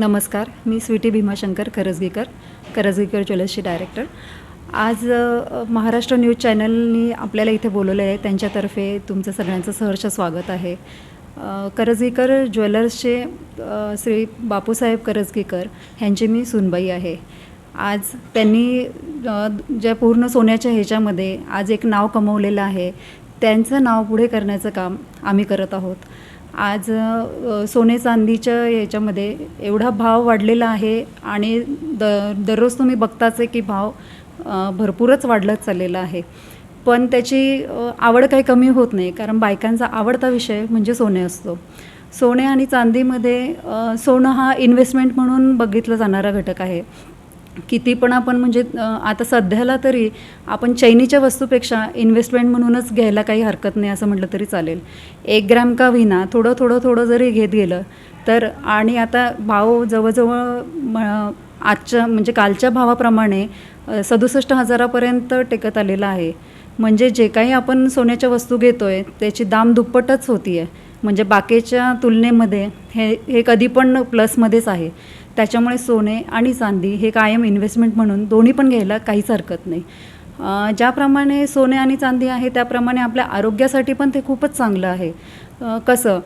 नमस्कार मी स्वीटी भीमाशंकर करजगीकर करजगीकर ज्वेलर्सची डायरेक्टर. आज महाराष्ट्र न्यूज चॅनलनी आपल्याला इथे बोलवलं आहे त्यांच्यातर्फे तुमचं सगळ्यांचं सहर्ष स्वागत आहे. करजगीकर ज्वेलर्सचे श्री बापूसाहेब करजगीकर ह्यांची मी सुनबाई आहे. आज त्यांनी ज्या पूर्ण सोन्याच्या ह्याच्यामध्ये आज एक नाव कमवलेलं आहे त्यांचं नाव पुढे करण्याचं काम आम्ही करत आहोत. आज सोने चांदीच्या याच्यामध्ये एवढा भाव वाढलेला आहे आणि द दररोज तुम्ही बघताच आहे की भाव भरपूरच वाढलंच चाललेला आहे. पण त्याची आवड काही कमी होत नाही कारण बायकांचा आवडता विषय म्हणजे सोने असतो. सोने आणि चांदीमध्ये सोनं हा इन्व्हेस्टमेंट म्हणून बघितलं जाणारा घटक आहे. किती पण आपण म्हणजे आता सध्याला तरी आपण चैनीच्या वस्तूपेक्षा इन्व्हेस्टमेंट म्हणूनच घ्यायला काही हरकत नाही असं म्हटलं तरी चालेल. एक ग्रॅम का विना थोडं थोडं थोडं जरी घेत गेलं तर आणि आता भाव जवळजवळ म- आजच्या म्हणजे कालच्या भावाप्रमाणे सदुसष्ट हजारापर्यंत टेकत आलेला आहे. म्हणजे जे काही आपण सोन्याच्या वस्तू घेतो आहे त्याची दाम दुप्पटच होती आहे म्हणजे बाकीच्या तुलनेमध्ये हे हे कधी पण प्लसमध्येच आहे. त्याच्यामुळे सोने आणि चांदी हे कायम इन्व्हेस्टमेंट म्हणून दोन्ही पण घ्यायला काहीच हरकत नाही. ज्याप्रमाणे सोने आणि चांदी आहे त्याप्रमाणे आपल्या आरोग्यासाठी पण ते खूपच चांगलं आहे. कसं?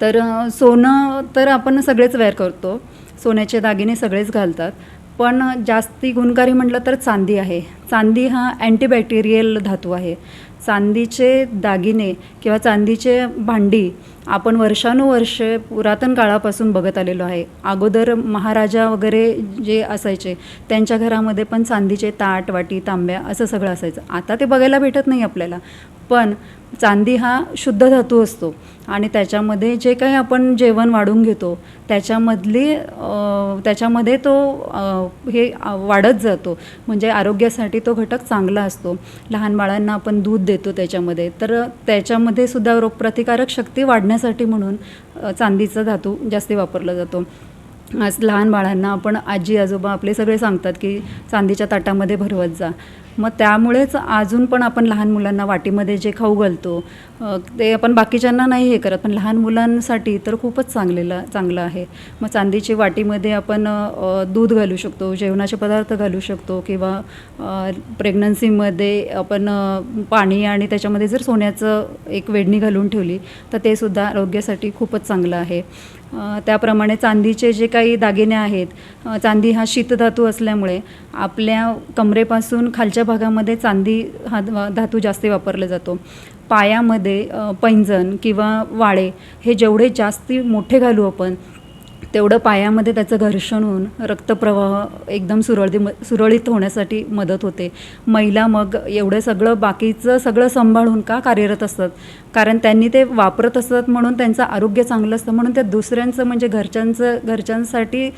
तर सोनं तर आपण सगळेच वेअर करतो. सोन्याचे दागिने सगळेच घालतात. पण जास्ती गुणकारी म्हटलं तर चांदी आहे. चांदी हा अँटीबॅक्टेरियल धातू आहे. चांदीचे दागिने किंवा चांदीचे भांडी आपण वर्षानुवर्षे पुरातन काळापासून बघत आलेलो आहे. अगोदर महाराजा वगैरे जे असायचे त्यांच्या घरामध्ये पण चांदीचे ताट वाटी तांब्या असं सगळं असायचं. आता ते बघायला भेटत नाही आपल्याला. पण चांदी हा शुद्ध धातू असतो. आणि त्याच्यामध्ये जे काही आपण जेवण वाढून घेतो त्याच्यामधली त्याच्यामध्ये तो हे वाढत जातो. म्हणजे आरोग्यासाठी तो घटक चांगला असतो. लहान बाळांना आपण दूध देतो त्याच्यामध्ये. तर त्याच्यामध्ये सुद्धा रोगप्रतिकारक शक्ती वाढण्यासाठी म्हणून चांदीचा धातू जास्ती वापरला जातो. आज लहान बाळांना आपण आजी आजोबा आपले सगळे सांगतात की चांदीच्या ताटामध्ये भरवत जा. मग त्यामुळेच अजून पण आपण लहान मुलांना वाटीमध्ये जे खाऊ घालतो ते आपण बाकीच्यांना नाही हे करत पण लहान मुलांसाठी तर खूपच चांगलेलं चांगलं आहे. मग चांदीची वाटीमध्ये आपण दूध घालू शकतो जेवणाचे पदार्थ घालू शकतो किंवा प्रेग्नन्सीमध्ये आपण पाणी आणि त्याच्यामध्ये जर सोन्याचं एक वेडणी घालून ठेवली तर ते सुद्धा आरोग्यासाठी खूपच चांगलं आहे. त्याप्रमाणे चांदीचे जे काही दागिने आहेत चांदी हा शीतधातू असल्यामुळे आपल्या कमरेपासून खालच्या भागामध्ये चांदी हा ध- धातू जास्त वापरला जातो. पायामध्ये पैंजण किंवा वाळे हे जेवढे जास्ती मोठे घालू आपण तेवढं पायामध्ये त्याचं घर्षण होऊन रक्तप्रवाह एकदम सुरळी सुरळीत होण्यासाठी मदत होते. महिला मग एवढं सगळं बाकीचं सगळं सांभाळून का कार्यरत असतात? कारण त्यांनी ते वापरत असतात म्हणून त्यांचं आरोग्य चांगलं असतं म्हणून त्या दुसऱ्यांचं म्हणजे घरच्यांचं घरच्यांसाठी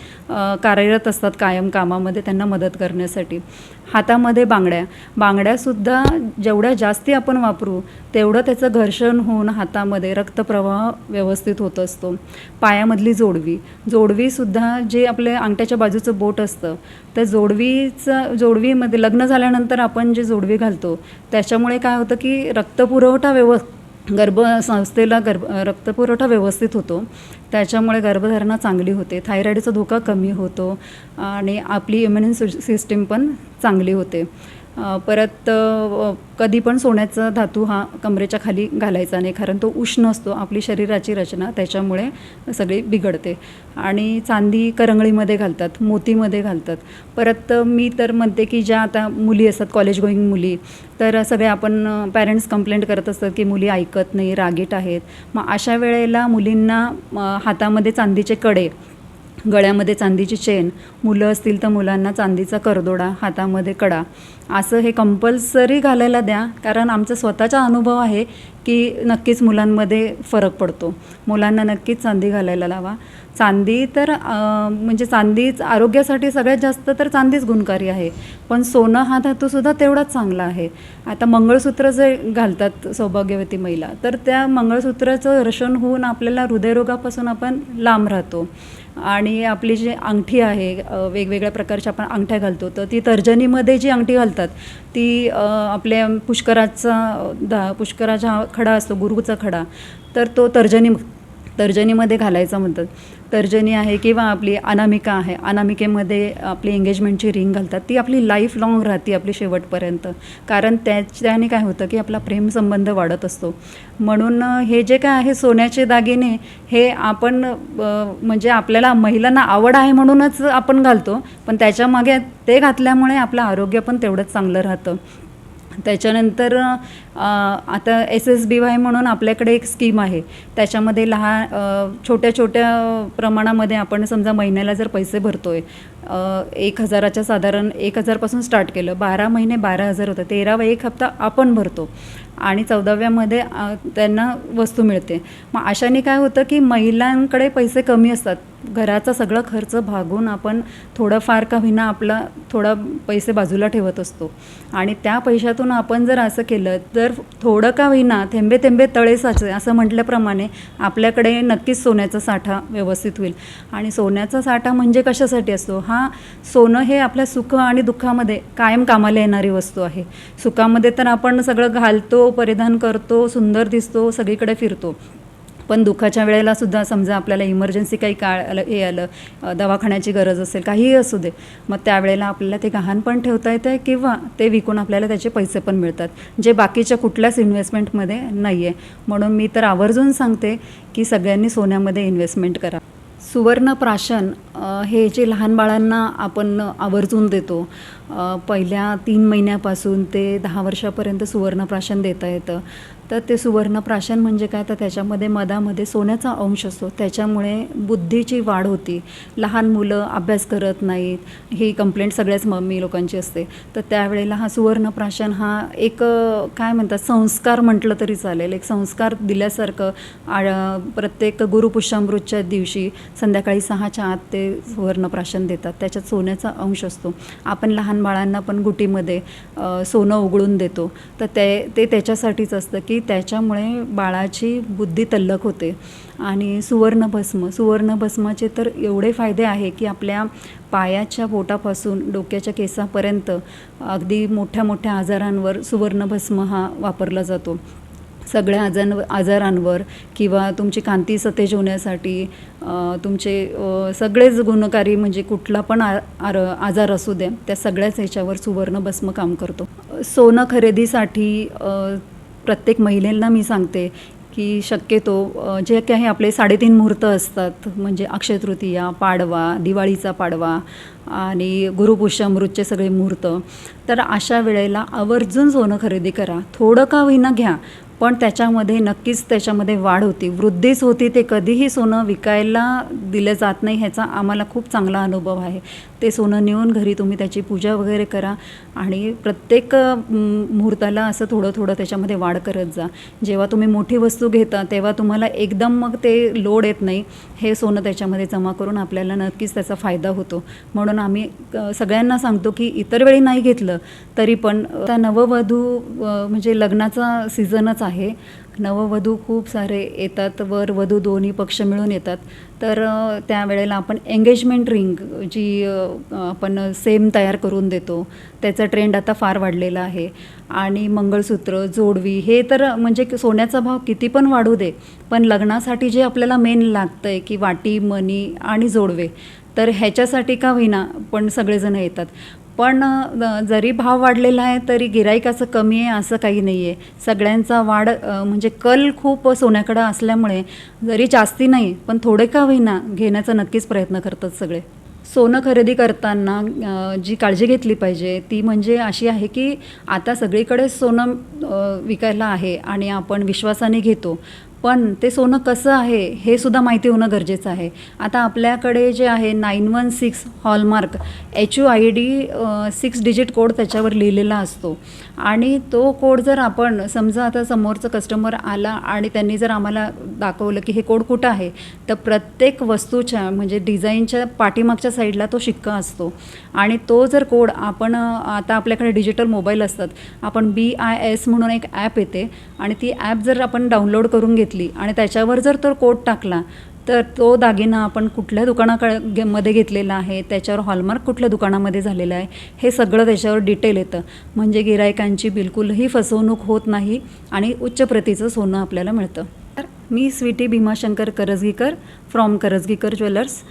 कार्यरत असतात कायम कामामध्ये त्यांना मदत करण्यासाठी. हातामध्ये बांगड्या. बांगड्यासुद्धा जेवढ्या जास्ती आपण वापरू तेवढं त्याचं घर्षण होऊन हातामध्ये रक्तप्रवाह व्यवस्थित होत असतो. पायामधली जोडवी. जोडवीसुद्धा जे आपले अंगठ्याच्या बाजूचं बोट असतं त्या जोडवीचं जोडवीमध्ये लग्न झाल्यानंतर आपण जे जोडवी घालतो त्याच्यामुळे काय होतं की रक्तपुरवठा व्यव गर्भसंस्थेला गर्भ रक्तपुरवठा व्यवस्थित होतो. त्याच्यामुळे गर्भधारणा चांगली होते. थायरॉईडचा धोका कमी होतो आणि आपली इम्युनिन सिस्टीम पण चांगली होते. परत कधी पण सोन्याचा धातू हा कमरेच्या खाली घालायचा नाही कारण तो उष्ण असतो आपली शरीराची रचना त्याच्यामुळे सगळी बिघडते. आणि चांदी करंगळीमध्ये घालतात मोतीमध्ये घालतात. परत मी तर म्हणते की ज्या आता मुली असतात कॉलेज गोईंग मुली तर सगळे आपण पॅरेंट्स कंप्लेंट करत असतात की मुली ऐकत नाही रागीट आहेत. मग अशा वेळेला मुलींना हातामध्ये चांदीचे कडे गळ्यामध्ये चांदीची चेन मुलं असतील तर मुलांना चांदीचा करदोडा हातामध्ये कडा. असं हे कंपल्सरी घालायला द्या कारण आमचा स्वतःचा अनुभव आहे की नक्कीच मुलांमध्ये फरक पडतो. मुलांना नक्कीच चांदी घालायला लावा. चांदी तर म्हणजे चांदीच आरोग्यासाठी सगळ्यात जास्त तर चांदीच गुणकारी आहे. पण सोनं हा धातूसुद्धा तेवढाच चांगला आहे. आता मंगळसूत्र जे घालतात सौभाग्यवती महिला तर त्या मंगळसूत्राचं रशन होऊन आपल्याला हृदयरोगापासून आपण लांब राहतो. आणि आपली जी अंगठी आहे वेगवेगळ्या प्रकारच्या आपण अंगठ्या घालतो तर ती तर्जनीमध्ये जी अंगठी घालतात ती आपल्या पुष्कराचा दा पुष्कराचा हा खडा असतो गुरुचा खडा तर तो तर्जनी तर्जनीमध्ये घालायचं म्हणतात. तर्जनी आहे किंवा आपली अनामिका आहे. अनामिकेमध्ये आपली एंगेजमेंटची रिंग घालतात. ती आपली लाईफ लाँग राहते आपली शेवटपर्यंत. कारण त्याच्याने काय होतं की आपला प्रेमसंबंध वाढत असतो. म्हणून हे जे काय आहे सोन्याचे दागिने हे आपण म्हणजे आपल्याला महिलांना आवड आहे म्हणूनच आपण घालतो. पण त्याच्यामागे ते घातल्यामुळे आपलं आरोग्य पण तेवढंच चांगलं राहतं. त्याच्यानंतर आता एस एस बी वाय म्हणून आपल्याकडे एक स्कीम आहे. त्याच्यामध्ये लहान छोट्या छोट्या प्रमाणामध्ये आपण समजा महिन्याला जर पैसे भरतो आहे एक हजाराच्या साधारण एक हजारपासून स्टार्ट केलं. बारा महिने बारा हजार होतं तेरावा एक हप्ता आपण भरतो. आणि चौदाव्यामध्ये त्यांना वस्तू मिळते. मग अशाने काय होतं की महिलांकडे पैसे कमी असतात. घराचा सगळं खर्च भागून आपण थोडंफार का होईना आपला थोडा पैसे बाजूला ठेवत असतो. आणि त्या पैशातून आपण जर असं केलं तर थोडं का होईना थेंबे थेंबे तळे साचे असं म्हटल्याप्रमाणे आपल्याकडे नक्कीच सोन्याचा साठा व्यवस्थित होईल. आणि सोन्याचा साठा म्हणजे कशासाठी असतो? हा सोनं हे आपल्या सुख आणि दुःखामध्ये कायम कामाला येणारी वस्तू आहे. सुखामध्ये तर आपण सगळं घालतो परिधान करतो सुंदर दिसतो सगळीकडे फिरतो. पण दुःखाच्या वेळेला सुद्धा समजा आपल्याला इमर्जन्सी काही काळ आलं हे आलं दवाखान्याची गरज असेल काहीही असू दे मग त्यावेळेला आपल्याला ते गहाण पण ठेवता येतं किंवा ते विकून आपल्याला त्याचे पैसे पण मिळतात जे बाकीच्या कुठल्याच इन्व्हेस्टमेंटमध्ये नाही आहे म्हणून मी तर आवर्जून सांगते की सगळ्यांनी सोन्यामध्ये इन्व्हेस्टमेंट करा. सुवर्ण प्राशन हे जे लहान बाळांना आपण आवर्जून देतो पहिल्या तीन महिन्यापासून ते दहा वर्षापर्यंत सुवर्ण प्राशन देता येतं. तर ते सुवर्ण प्राशन म्हणजे काय? तर त्याच्यामध्ये मधामध्ये सोन्याचा अंश असतो. त्याच्यामुळे बुद्धीची वाढ होती. लहान मुलं अभ्यास करत नाहीत. ही कंप्लेंट सगळ्याच मम्मी लोकांची असते. तर त्यावेळेला हा सुवर्ण प्राशन हा एक काय म्हणतात संस्कार म्हटलं तरी चालेल. एक संस्कार दिल्यासारखं आ- प्रत्येक गुरुपुष्यामृतच्या दिवशी संध्याकाळी सहाच्या आत ते सुवर्णप्राशन देतात. त्याच्यात सोन्याचा अंश असतो. आपण लहान बाळांना पण गुटीमध्ये सोनं उघडून देतो. तर ते ते त्याच्यासाठीच असतं की की त्याच्यामुळे बाळाची बुद्धी तल्लक होते. आणि सुवर्णभस्म सुवर्णभस्माचे तर एवढे फायदे आहे की आपल्या पायाच्या बोटापासून डोक्याच्या केसापर्यंत अगदी मोठ्या मोठ्या आजारांवर सुवर्णभस्म हा वापरला जातो. सगळ्या आजां आजारांवर किंवा तुमची कांती सतेज होण्यासाठी तुमचे सगळेच गुणकारी म्हणजे कुठला पण आ आर आजार असू द्या त्या सगळ्याच ह्याच्यावर सुवर्णभस्म काम करतो. सोनं खरेदीसाठी प्रत्येक महिलेला मी सांगते की शक्यतो जे काही आपले साडेतीन मुहूर्त असतात म्हणजे अक्षयतृतीया पाडवा दिवाळीचा पाडवा आणि गुरुपुष्यामृतचे सगळे मुहूर्त तर अशा वेळेला आवर्जून सोनं खरेदी करा. थोडं का होईना घ्या पण त्याच्यामध्ये नक्कीच त्याच्यामध्ये वाढ होती. वृद्धीच होती ते कधीही सोनं विकायला दिलं जात नाही ह्याचा आम्हाला खूप चांगला अनुभव आहे. ते सोनं नेऊन घरी तुम्ही त्याची पूजा वगैरे करा आणि प्रत्येक मुहूर्ताला असं थोडं थोडं त्याच्यामध्ये वाढ करत जा. जेव्हा तुम्ही मोठी वस्तू घेता तेव्हा तुम्हाला एकदम मग ते लोड येत नाही. हे सोनं त्याच्यामध्ये जमा करून आपल्याला नक्कीच त्याचा फायदा होतो. म्हणून आम्ही सगळ्यांना सांगतो की इतर वेळी नाही घेतलं तरी पण त्या नववधू म्हणजे लग्नाचा सीझनच आहे. नववधू खूप सारे येतात वर वधू दोन्ही पक्ष मिळून येतात. तर त्यावेळेला आपण एंगेजमेंट रिंग जी आपण सेम तयार करून देतो त्याचा ट्रेंड आता फार वाढलेला आहे. आणि मंगळसूत्र जोडवी हे तर म्हणजे सोन्याचा भाव किती पण वाढू दे पण लग्नासाठी जे आपल्याला मेन लागतं आहे की वाटी मणी आणि जोडवे तर ह्याच्यासाठी का होईना पण सगळेजण येतात. पण जरी भाव वाढलेला आहे तरी गिराईकाचं कमी आहे असं काही नाही आहे सगळ्यांचा वाढ म्हणजे कल खूप सोन्याकडं असल्यामुळे जरी जास्ती नाही पण थोडे का होईना घेण्याचा नक्कीच प्रयत्न करतात सगळे. सोनं खरेदी करताना जी काळजी घेतली पाहिजे ती म्हणजे अशी आहे की आता सगळीकडे सोनं विकायला आहे आणि आपण विश्वासाने घेतो. पण ते सोनं कसं आहे हे सुद्धा माहिती होणं गरजेचं आहे. आता आपल्याकडे जे आहे nine one six hallmark H U I D six digit code त्याच्यावर लिहिलेला असतो. आणि तो कोड जर आपण समजा आता समोरचं कस्टमर आला आणि त्यांनी जर आम्हाला दाखवलं की हे कोड कुठं आहे तर प्रत्येक वस्तूच्या म्हणजे डिझाईनच्या पाठीमागच्या साईडला तो शिक्का असतो. आणि तो जर कोड आपण आता आपल्याकडे डिजिटल मोबाईल असतात आपण बी आय एस म्हणून एक ॲप येते आणि ती ॲप जर आपण डाउनलोड करून घेतली आणि त्याच्यावर जर तो कोट टाकला तर तो दागिना आपण कुठल्या दुकानाकडे मध्ये घेतलेला आहे त्याच्यावर हॉलमार्क कुठल्या दुकानामध्ये झालेलं आहे हे सगळं त्याच्यावर डिटेल येतं. म्हणजे गिरायकांची बिलकुलही फसवणूक होत नाही आणि उच्च प्रतीचं सोनं आपल्याला मिळतं. तर मी स्वीटी भीमाशंकर करजगीकर फ्रॉम करजगीकर ज्वेलर्स.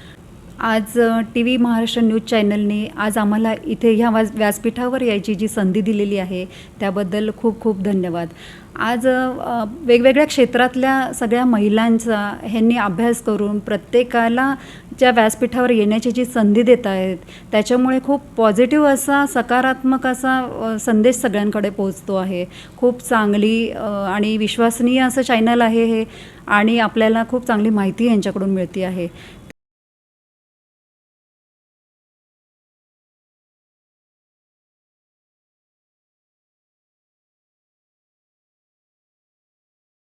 आज टी व्ही महाराष्ट्र न्यूज चॅनलने आज आम्हाला इथे ह्या वाज व्यासपीठावर यायची जी संधी दिलेली आहे त्याबद्दल खूप खूप धन्यवाद. आज वेगवेगळ्या क्षेत्रातल्या सगळ्या महिलांचा ह्यांनी अभ्यास करून प्रत्येकाला ज्या व्यासपीठावर येण्याची जी संधी देत आहेत त्याच्यामुळे खूप पॉझिटिव्ह असा सकारात्मक असा संदेश सगळ्यांकडे पोहोचतो आहे. खूप चांगली आणि विश्वसनीय असं चॅनल आहे हे आणि आपल्याला खूप चांगली माहिती यांच्याकडून मिळते आहे.